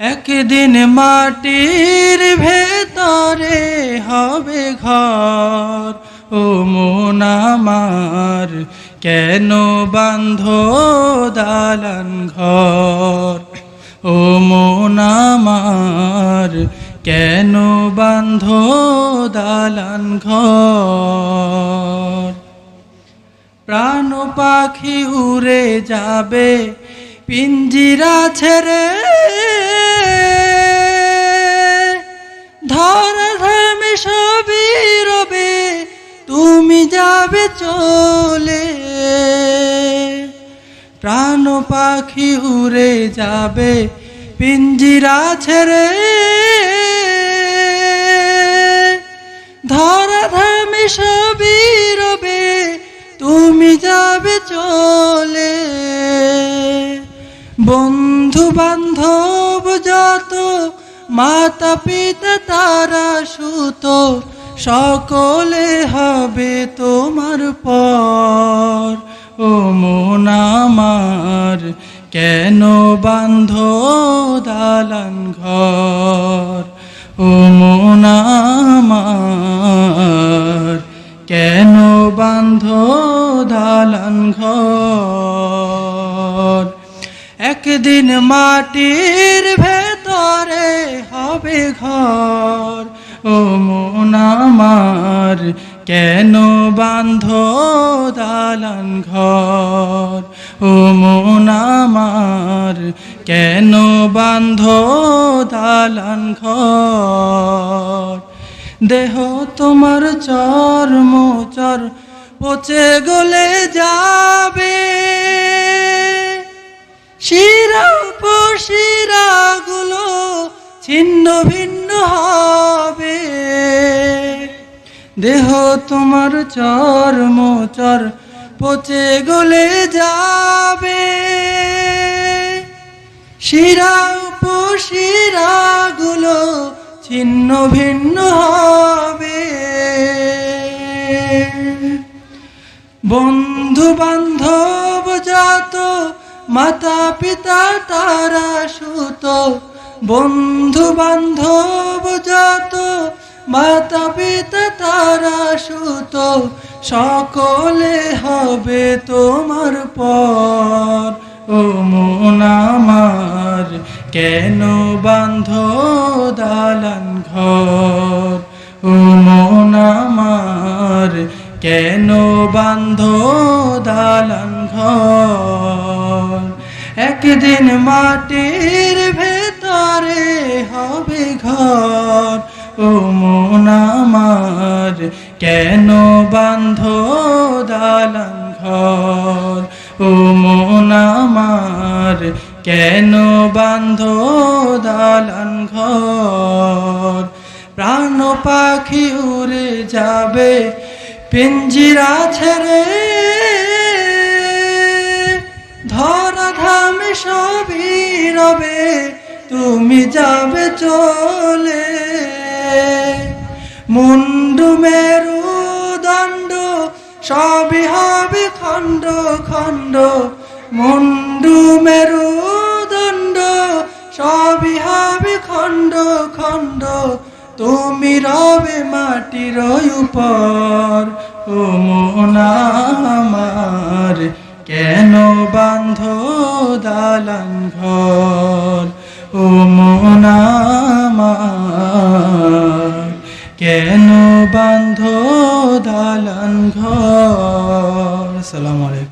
একদিন মাটির ভেতরে হবে ঘর। ও মন আমার, কেন বান্ধ দালান ঘর? ও মন আমার, কেন বান্ধ দালান ঘর? প্রাণ পাখি উড়ে যাবে, পিঞ্জিরা ছেড়ে যাবে চলে। প্রাণ পাখি উড়ে যাবে, পিঞ্জিরা ছেড়ে। ধরা ধামে রবে, তুমি যাবে চলে। বন্ধু বান্ধব যত মাতা পিতা তারা সুত সকলে হবে তোমার পর। ও মন আমার, কেন বান্ধ দালান ঘর? ও মন আমার, কেন বান্ধ দালান ঘর? একদিন মাটির ভেতরে হবে ঘর। ও মন আমার, কেন বান্ধ দালান ঘর? ও মন আমার, কেন বান্ধ দালান ঘর? দেহ তোমার চর্ম চর পচে গলে যাবে। শিরা শিরা গুলো ছিন্ন ভিন্ন হবে দেহ তোমার চর্ম চর পচে গলে যাবে। শিরা উপশিরা গুলো ছিন্ন ভিন্ন হবে। বন্ধু বান্ধব যত মাতা পিতা তারা সুত বন্ধু বান্ধব যত মাতা পিতা তারা সুত, সকলে হবে তোমার পর। ও মন আমার, কেন বান্ধ দালান ঘর? ও মন আমার, কেন বান্ধ দালান ঘর? একদিন মাটির ভেতরে দালান ঘর ও মন আমার, কেন বান্ধ দালান ঘর প্রাণ পাখি উড়ে যাবে পিঞ্জিরা ছেড়ে ধরা ধামে সবই রবে, তুমি যাবে চলে। মুন্ডু মেরু সবই হবে খণ্ড খণ্ড মুন্ডু মেরু দণ্ড। সবই হবে খণ্ড খণ্ড, তুমি রবে মাটির উপর। ও আমার, কেন বান্ধ দালান ঘর? ও আমার, কেন বান্ধ দালান ঘর। সালাম আলাইকুম।